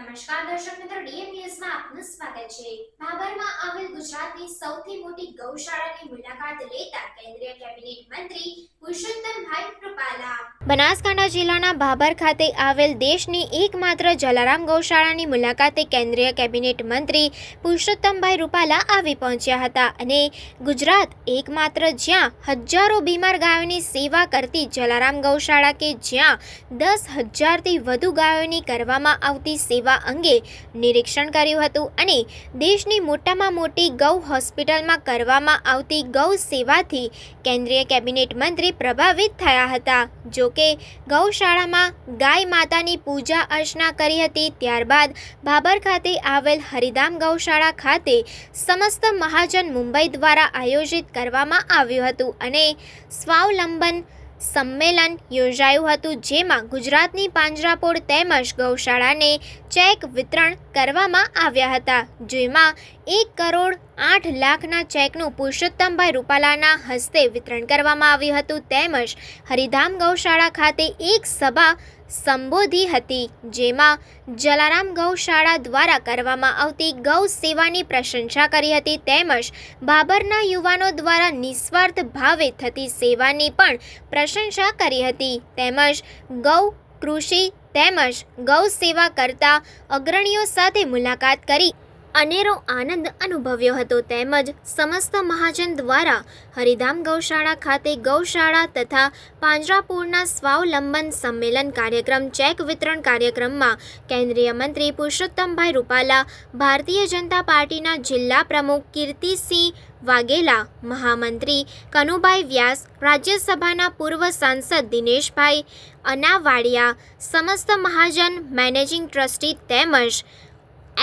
નમસ્કાર દર્શક મિત્રો, ડીએમમાં આપનું સ્વાગત છે. ભાભરમાં આવેલ ગુજરાતની સૌથી મોટી ગૌશાળાની મુલાકાત લેતા કેન્દ્રીય કેબિનેટ મંત્રી પુરુષોત્તમભાઈ કૃપાલા બનાસકાંઠા જિલ્લાના ભાભર ખાતે આવેલ દેશની એકમાત્ર જલારામ ગૌશાળાની મુલાકાતે કેન્દ્રીય કેબિનેટ મંત્રી પુરુષોત્તમભાઈ રૂપાલા આવી પહોંચ્યા હતા અને ગુજરાત એકમાત્ર જ્યાં હજારો બીમાર ગાયોની સેવા કરતી જલારામ ગૌશાળા કે જ્યાં દસ હજારથી વધુ ગાયોની કરવામાં આવતી સેવા અંગે નિરીક્ષણ કર્યું હતું અને દેશની મોટામાં મોટી ગૌ હોસ્પિટલમાં કરવામાં આવતી ગૌ સેવાથી કેન્દ્રીય કેબિનેટ મંત્રી પ્રભાવિત થયા હતા. જો કે, ગૌશાળામાં ગાય માતાની પૂજા અર્ચના કરી હતી, ત્યારબાદ ભાબર ખાતે આવેલ હરિધામ ગૌશાળા ખાતે સમસ્ત મહાજન મુંબઈ દ્વારા આયોજિત કરવામાં આવ્યું હતું અને સ્વાવલંબન સંમેલન યોજાયું હતું, જેમાં ગુજરાતની પાંજરાપોળ તેમજ ગૌશાળાને ચેક વિતરણ કરવામાં આવ્યા હતા, જેમાં એક કરોડ આઠ લાખના ચેકનું પુરુષોત્તમભાઈ રૂપાલાના હસ્તે વિતરણ કરવામાં આવ્યું હતું, તેમજ હરિધામ ગૌશાળા ખાતે એક સભા સંબોધી હતી, જેમાં જલારામ ગૌશાળા દ્વારા કરવામાં આવતી ગૌ સેવાની પ્રશંસા કરી હતી તેમજ બાબરના યુવાનો દ્વારા નિસ્વાર્થ ભાવે થતી સેવાની પણ પ્રશંસા કરી હતી. તેમજ ગૌ કૃષિ તેમજ ગૌ સેવા કરતા અગ્રણીઓ સાથે મુલાકાત કરી. અનેરો આનંદ અનુભવ્યો હતો તેમજ સમસ્ત મહાજન દ્વારા હરિધામ ગૌશાળા ખાતે ગૌશાળા તથા પાંજરાપુરના સ્વાવલંબન સંમેલન કાર્યક્રમ, ચેક વિતરણ કાર્યક્રમમાં કેન્દ્રીય મંત્રી પુરુષોત્તમભાઈ રૂપાલા, ભારતીય જનતા પાર્ટીના જિલ્લા પ્રમુખ કીર્તિસિંહ વાઘેલા, મહામંત્રી કનુભાઈ વ્યાસ, રાજ્યસભાના પૂર્વ સાંસદ દિનેશભાઈ અનાવાડિયા, સમસ્ત મહાજન મેનેજિંગ ટ્રસ્ટી તેમજ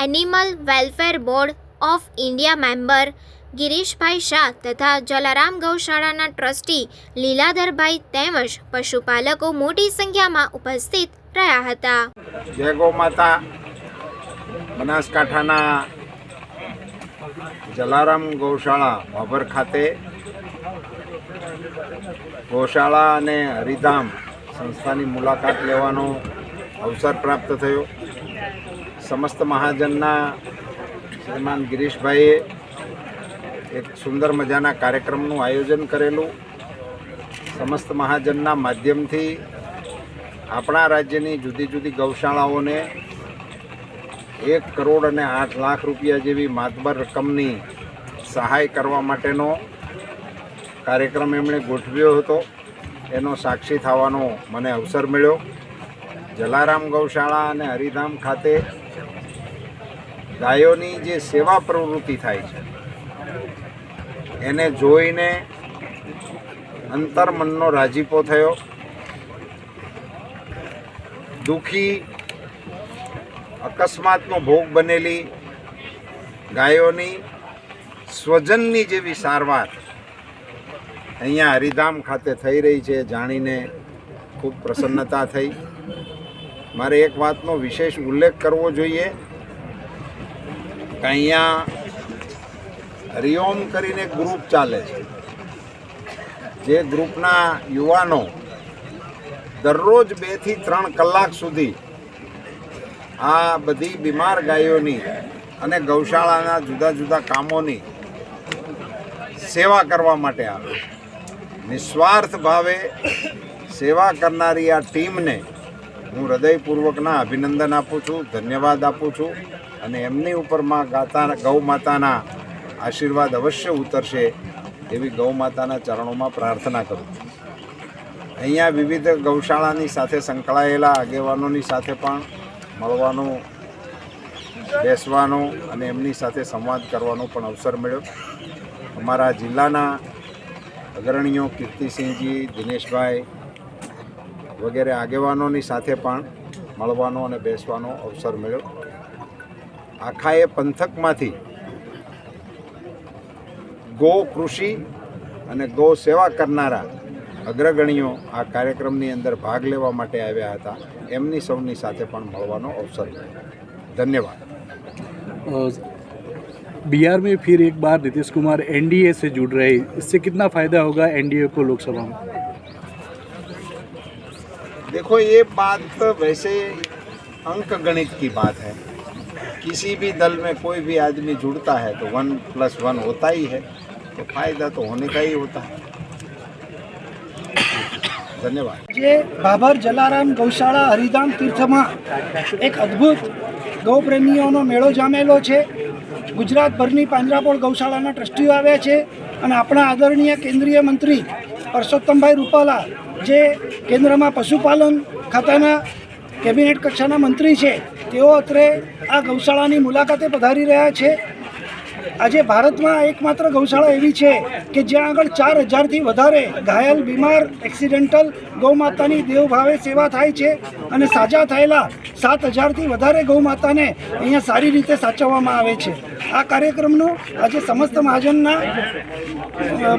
animal welfare board of India member Girishbhai Shah તથા જલારામ ગૌશાળાના ટ્રસ્ટી લીલાધરભાઈ તેમજ પશુપાલકો મોટી સંખ્યામાં ઉપસ્થિત રહ્યા હતા. જય ગૌ માતા. બનાસકાંઠાના જલારામ ગૌશાળા ભાભર ખાતે ગૌશાળા અને હરિધામ સંસ્થાની મુલાકાત લેવાનો અવસર પ્રાપ્ત થયો. સમસ્ત મહાજનના શ્રીમાન ગિરીશભાઈએ એક સુંદર મજાના કાર્યક્રમનું આયોજન કરેલું. સમસ્ત મહાજનના માધ્યમથી આપણા રાજ્યની જુદી જુદી ગૌશાળાઓને એક કરોડ અને આઠ લાખ રૂપિયા જેવી માતબર રકમની સહાય કરવા માટેનો કાર્યક્રમ એમણે ગોઠવ્યો હતો. એનો સાક્ષી થવાનો મને અવસર મળ્યો. જલારામ ગૌશાળા અને હરિધામ ખાતે ગાયોની જે સેવા પ્રવૃત્તિ થાય છે, એને જોઈને અંતરમનનો રાજીપો થયો. દુઃખી, અકસ્માતનો ભોગ બનેલી ગાયોની સ્વજનની જેવી સારવાર અહીંયા હરિધામ ખાતે થઈ રહી છે, જાણીને ખૂબ પ્રસન્નતા થઈ. મારે એક વાતનો વિશેષ ઉલ્લેખ કરવો જોઈએ કે અહીંયા રિયોમ કરીને ગ્રુપ ચાલે છે. જે ગ્રુપના યુવાનો દરરોજ બેથી ત્રણ કલાક સુધી આ બધી બીમાર ગાયોની અને ગૌશાળાના જુદા જુદા કામોની સેવા કરવા માટે આવે નિસ્વાર્થ ભાવે સેવા કરનારી આ ટીમને હું હૃદયપૂર્વકના અભિનંદન આપું છું, ધન્યવાદ આપું છું અને એમની ઉપરમાં ગાતા, ગૌ માતાના આશીર્વાદ અવશ્ય ઉતરશે એવી ગૌ માતાના ચરણોમાં પ્રાર્થના કરું છું. અહીંયા વિવિધ ગૌશાળાની સાથે સંકળાયેલા આગેવાનોની સાથે પણ મળવાનો, બેસવાનો અને એમની સાથે સંવાદ કરવાનો પણ અવસર મળ્યો. અમારા જિલ્લાના અગ્રણીઓ કીર્તિસિંહજી, દિનેશભાઈ વગેરે આગેવાનોની સાથે પણ મળવાનો અને બેસવાનો અવસર મળ્યો આખા એ પંથકમાંથી ગો કૃષિ અને ગૌ સેવા કરનારા અગ્રગણીઓ આ કાર્યક્રમની અંદર ભાગ લેવા માટે આવ્યા હતા એમની સૌની સાથે પણ મળવાનો અવસર મળ્યો ધન્યવાદ अ, बिहार में फिर एक बार नीतीश कुमार एनडीए से जुड़ रहे हैं इससे कितना फ़ायदा होगा एनडीए को लोकसभा में देखो ये बात वैसे अंक गणित की बात है किसी भी दल में कोई भी आदमी जुड़ता है तो वन प्लस वन होता ही है तो फायदा तो होने का ही होता है धन्यवाद જે બાબર જલારામ ગૌશાળા હરિધામ તીર્થમાં એક અદ્ભુત ગૌપ્રેમીઓનો મેળો જામેલો છે ગુજરાતભરની પાંજરાપોળ ગૌશાળાના ટ્રસ્ટીઓ આવ્યા છે અને આપણા આદરણીય કેન્દ્રીય મંત્રી પરસોત્તમભાઈ રૂપાલા જે કેન્દ્રમાં પશુપાલન ખાતાના કેબિનેટ કક્ષાના મંત્રી છે, તેઓ અત્રે આ ગૌશાળાની મુલાકાતે પધારી રહ્યા છે. આજે ભારતમાં એકમાત્ર ગૌશાળા એવી છે કે જ્યાં આગળ ચાર હજારથી વધારે ઘાયલ, બીમાર એક્સિડેન્ટલ ગૌમાતાની દેવભાવે સેવા થાય છે અને સાજા થયેલા સાત હજારથી વધારે ગૌમાતાને અહીંયા સારી રીતે સાચવવામાં આવે છે. આ કાર્યક્રમનું આજે સમસ્ત મહાજનના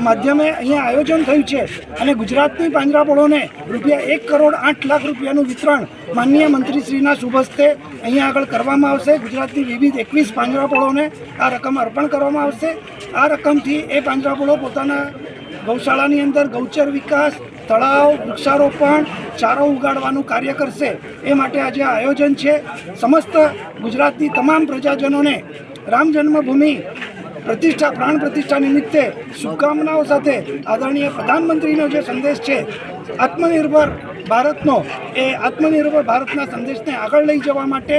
માધ્યમે અહીંયા આયોજન થયું છે અને ગુજરાતની પાંજરાપોળોને રૂપિયા એક કરોડ આઠ લાખ રૂપિયાનું વિતરણ માનનીય મંત્રીશ્રીના શુભ હસ્તે અહીંયા આગળ કરવામાં આવશે. ગુજરાતની વિવિધ એકવીસ પાંજરાપોળોને આ રકમ અર્પણ કરવામાં આવશે. આ રકમથી એ પાંજરાપોળો પોતાના ગૌશાળાની અંદર ગૌચર વિકાસ, તળાવ, વૃક્ષારોપણ, ચારો ઉગાડવાનું કાર્ય કરશે. એ માટે આજે આયોજન છે. સમસ્ત ગુજરાતની તમામ પ્રજાજનોને રામ જન્મભૂમિ પ્રતિષ્ઠા, પ્રાણ પ્રતિષ્ઠા નિમિત્તે શુભકામનાઓ સાથે આદરણીય પ્રધાનમંત્રીનો જે સંદેશ છે, આત્મનિર્ભર ભારતનો, એ આત્મનિર્ભર ભારતના સંદેશને આગળ લઈ જવા માટે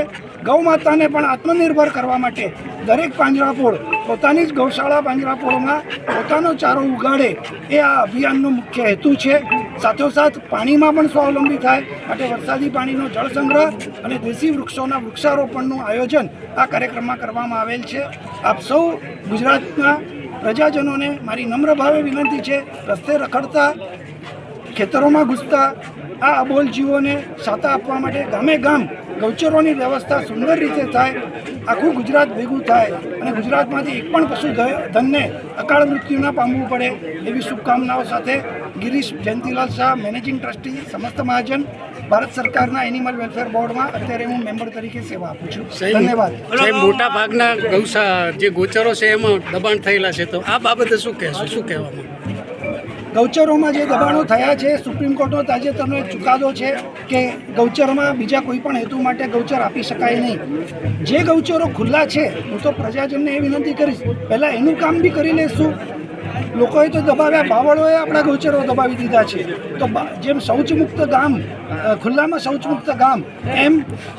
ગૌ માતાને પણ આત્મનિર્ભર કરવા માટે દરેક પાંજરાપોળ પોતાની જ ગૌશાળા પાંજરાપોળમાં પોતાનો ચારો ઉગાડે એ આ અભિયાનનો મુખ્ય હેતુ છે. સાથોસાથ પાણીમાં પણ સ્વાવલંબી થાય, માટે વરસાદી પાણીનો જળ સંગ્રહ અને દેશી વૃક્ષોના વૃક્ષારોપણનું આયોજન આ કાર્યક્રમમાં કરવામાં આવેલ છે. આપ સૌ ગુજરાતના પ્રજાજનોને મારી નમ્ર ભાવે વિનંતી છે, રસ્તે રખડતા, ખેતરોમાં ઘૂસતા આ અબોલ જીવોને સાતા આપવા માટે ગામે ગામ ગૌચરોની વ્યવસ્થા સુંદર રીતે થાય આખું ગુજરાત ભેગું થાય અને ગુજરાતમાંથી એક પણ પશુ ધનને અકાળ મૃત્યુ ન પામવું પડે એવી શુભકામનાઓ સાથે ગિરીશ જયંતિલાલ શાહ મેનેજિંગ ટ્રસ્ટી સમસ્ત મહાજન ભારત સરકારના એનિમલ વેલફેર બોર્ડમાં અત્યારે હું મેમ્બર તરીકે સેવા આપું છું. ધન્યવાદ. મોટા ભાગના ગૌશા જે ગોચરો છે એમાં દબાણ થયેલા છે તો આ બાબતે શું કહેશો? શું કહેવામાં ગૌચરોમાં જે દબાણો થયા છે સુપ્રીમ કોર્ટનો તાજેતરનો એક ચુકાદો છે કે ગૌચરમાં બીજા કોઈ પણ હેતુ માટે ગૌચર આપી શકાય નહીં. જે ગૌચરો ખુલ્લા છે, હું તો પ્રજાજનને એ વિનંતી કરીશ, પહેલાં એનું કામ બી કરી લેશું. લોકોએ તો દબાવ્યા, બાવળોએ આપણા ગૌચરો દબાવી દીધા છે. તો જેમ શૌચમુક્ત ગામ ખુલ્લામાં શૌચમુક્ત ગામ, એમ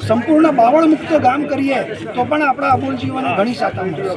સંપૂર્ણ બાવળ મુક્ત ગામ કરીએ, તો પણ આપણા અમૂલ જીવન ઘણી સાતા મળશે.